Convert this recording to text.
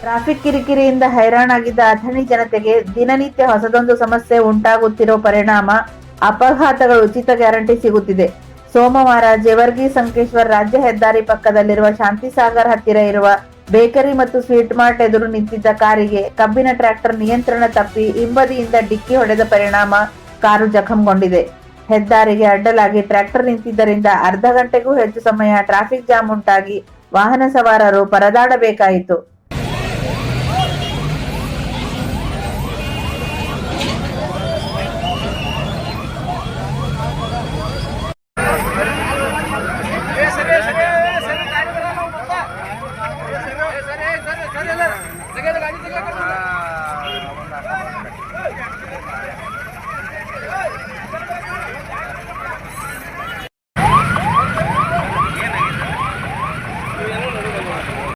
Traffic ಕಿರಿಕಿರಿಯಿಂದ ಹೈರಾಣಾಗಿದ್ದ Athani ಜನತೆಗೆ ದಿನನಿತ್ಯ ಹೊಸದೊಂದು ಸಮಸ್ಯೆ ಉಂಟಾಗುತ್ತಿರೋ ಪರಿಣಾಮ ಅಪಘಾತಗಳು ಉಚಿತ ಗ್ಯಾರಂಟಿ ಸಿಗುತ್ತಿದೆ. ಸೋಮವಾರ ಜೇವರ್ಗಿ ಸಂಕೇಶ್ವರ್ ರಾಜ್ಯ ಹೆದ್ದಾರಿ ಪಕ್ಕದಲ್ಲಿರುವ ಶಾಂತಿಸಾಗರ್ ಹತ್ತಿರ ಇರುವ ಬೇಕರಿ ಮತ್ತು ಸ್ವೀಟ್ ಮಾರ್ಟ್ ಎದುರು ನಿಂತಿದ್ದ ಕಾರಿಗೆ ಕಬ್ಬಿನ ಟ್ರ್ಯಾಕ್ಟರ್ ನಿಯಂತ್ರಣ ತಪ್ಪಿ ಹಿಂಬದಿಯಿಂದ ಡಿಕ್ಕಿ ಹೊಡೆದ ಪರಿಣಾಮ ಕಾರು ಜಖಂಗೊಂಡಿದೆ. ಹೆದ್ದಾರಿಗೆ ಅಡ್ಡಲಾಗಿ ಟ್ರ್ಯಾಕ್ಟರ್ ನಿಂತಿದ್ದರಿಂದ ಅರ್ಧ ಗಂಟೆಗೂ ಹೆಚ್ಚು ಸಮಯ ಟ್ರಾಫಿಕ್ ಜಾಮ್ ಉಂಟಾಗಿ ವಾಹನ ಸವಾರರು ಪರದಾಡಬೇಕಾಯಿತು. सगळ्या गाडी सगळ्या